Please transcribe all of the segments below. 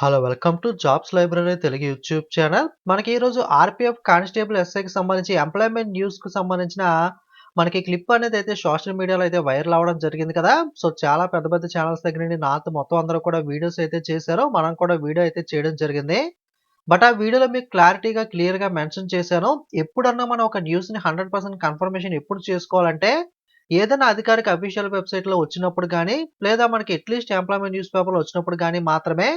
Hello welcome to Jobs Library Telugu YouTube channel మనకి ఈరోజు RPF constable ఎస్ఐకి సంబంధించి ఎంప్లాయ్మెంట్ న్యూస్కి సంబంధించిన మనకి క్లిప్ అనేది అయితే సోషల్ మీడియాలో అయితే వైరల్ అవ్వడం జరిగింది కదా. సో చాలా పెద్ద పెద్ద ఛానల్స్ దగ్గర నుండి నాతో మొత్తం అందరూ కూడా వీడియోస్ అయితే చేశారు. మనం కూడా వీడియో అయితే చేయడం జరిగింది. బట్ ఆ వీడియోలో మీకు క్లారిటీగా క్లియర్గా మెన్షన్ చేశాను. ఎప్పుడన్నా మనం ఒక న్యూస్ని హండ్రెడ్ పర్సెంట్ కన్ఫర్మేషన్ ఎప్పుడు చేసుకోవాలంటే ఏదైనా అధికారిక అఫీషియల్ వెబ్సైట్లో వచ్చినప్పుడు కానీ లేదా మనకి అట్లీస్ట్ ఎంప్లాయ్మెంట్ న్యూస్ పేపర్లో వచ్చినప్పుడు కానీ మాత్రమే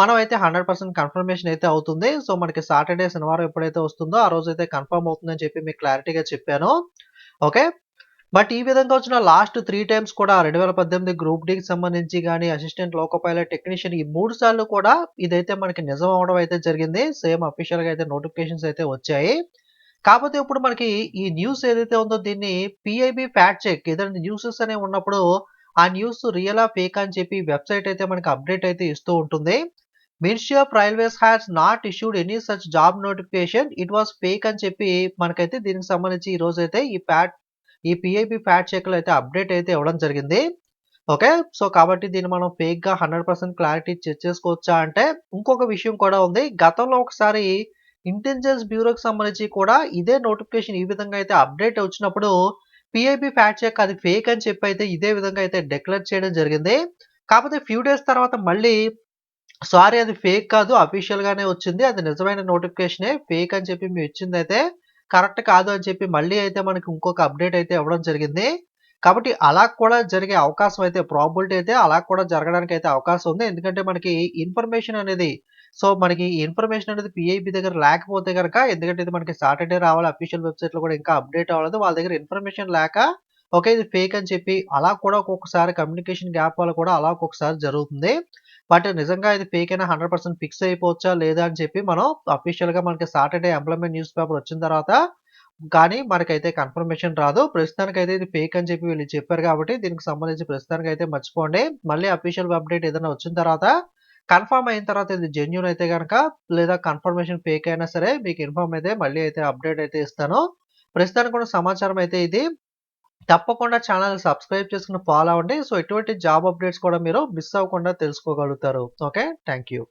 మనం అయితే హండ్రెడ్ పర్సెంట్ కన్ఫర్మేషన్ అయితే అవుతుంది. సో మనకి సాటర్డే శనివారం ఎప్పుడైతే వస్తుందో ఆ రోజు అయితే కన్ఫర్మ్ అవుతుందని చెప్పి మీకు క్లారిటీగా చెప్పాను. ఓకే? బట్ ఈ విధంగా వచ్చిన లాస్ట్ త్రీ టైమ్స్ కూడా రెండు వేల పద్దెనిమిది గ్రూప్ డికి సంబంధించి కానీ అసిస్టెంట్ లోకో పైలట్ టెక్నీషియన్ ఈ మూడు సార్లు కూడా ఇదైతే మనకి నిజం అవడం అయితే జరిగింది. సేమ్ అఫీషియల్గా అయితే నోటిఫికేషన్స్ అయితే వచ్చాయి. కాకపోతే ఇప్పుడు మనకి ఈ న్యూస్ ఏదైతే ఉందో దీన్ని పిఐబి ఫ్యాక్ట్ చెక్ ఏదైనా న్యూసెస్ అనేవి ఉన్నప్పుడు ఆ న్యూస్ రియలా ఫేక్ అని చెప్పి వెబ్సైట్ అయితే మనకి అప్డేట్ అయితే ఇస్తూ ఉంటుంది. Ministry of Railways has not issued any such job notification it was fake అని చెప్పి మనకైతే దీనికి సంబంధించి ఈ రోజు అయితే ఈ ప్యాట్ ఈ పిఐపి ఫ్యాట్ చెక్లో అయితే అప్డేట్ అయితే ఇవ్వడం జరిగింది. ఓకే సో కాబట్టి దీన్ని మనం ఫేక్గా హండ్రెడ్ పర్సెంట్ క్లారిటీ చెక్ చేసుకోవచ్చా అంటే ఇంకొక విషయం కూడా ఉంది. గతంలో ఒకసారి ఇంటెలిజెన్స్ బ్యూరోకి సంబంధించి కూడా ఇదే నోటిఫికేషన్ ఈ విధంగా అయితే అప్డేట్ వచ్చినప్పుడు పిఐబి ఫ్యాట్ చెక్ అది ఫేక్ అని చెప్పి అయితే ఇదే విధంగా అయితే డిక్లేర్ చేయడం జరిగింది. కాకపోతే ఫ్యూ డేస్ తర్వాత మళ్ళీ సారీ అది ఫేక్ కాదు అఫీషియల్ గానే వచ్చింది. అది నిజమైన నోటిఫికేషనే ఫేక్ అని చెప్పి మేము ఇచ్చింది అయితే కరెక్ట్ కాదు అని చెప్పి మళ్ళీ అయితే మనకి ఇంకొక అప్డేట్ అయితే ఇవ్వడం జరిగింది. కాబట్టి అలా కూడా జరిగే అవకాశం అయితే ప్రాబిలిటీ అయితే అలా కూడా జరగడానికి అయితే అవకాశం ఉంది. ఎందుకంటే మనకి ఇన్ఫర్మేషన్ అనేది సో మనకి ఇన్ఫర్మేషన్ అనేది పిఐబి దగ్గర లేకపోతే కనుక ఎందుకంటే ఇది మనకి సాటర్డే రావాలి అఫీషియల్ వెబ్సైట్లో కూడా ఇంకా అప్డేట్ అవ్వలేదు వాళ్ళ దగ్గర ఇన్ఫర్మేషన్ లేక ఓకే ఇది ఫేక్ అని చెప్పి అలా కూడా ఒక్కొక్కసారి కమ్యూనికేషన్ గ్యాప్ వల్ల కూడా అలా ఒక్కొక్కసారి జరుగుతుంది. బట్ నిజంగా ఇది ఫేక్ అయినా హండ్రెడ్ పర్సెంట్ ఫిక్స్ అయిపోవచ్చా లేదా అని చెప్పి మనం అఫీషియల్గా మనకి సాటర్డే ఎంప్లాయ్మెంట్ న్యూస్ పేపర్ వచ్చిన తర్వాత కానీ మనకైతే కన్ఫర్మేషన్ రాదు. ప్రస్తుతానికి అయితే ఇది ఫేక్ అని చెప్పి వీళ్ళు చెప్పారు కాబట్టి దీనికి సంబంధించి ప్రస్తుతానికి అయితే మర్చిపోండి. మళ్ళీ అఫీషియల్ అప్డేట్ ఏదైనా వచ్చిన తర్వాత కన్ఫర్మ్ అయిన తర్వాత ఇది జెన్యున్ అయితే కనుక లేదా కన్ఫర్మేషన్ ఫేక్ అయినా సరే మీకు ఇన్ఫార్మ్ అయితే మళ్ళీ అయితే అప్డేట్ అయితే ఇస్తాను. ప్రస్తుతానికి కూడా సమాచారం అయితే ఇది. తప్పకుండా ఛానల్ సబ్స్క్రైబ్ చేసుకుని ఫాలో అవ్వండి. సో ఎటువంటి జాబ్ అప్డేట్స్ కూడా మీరు మిస్ అవ్వకుండా తెలుసుకోగలుగుతారు. ఓకే? Thank you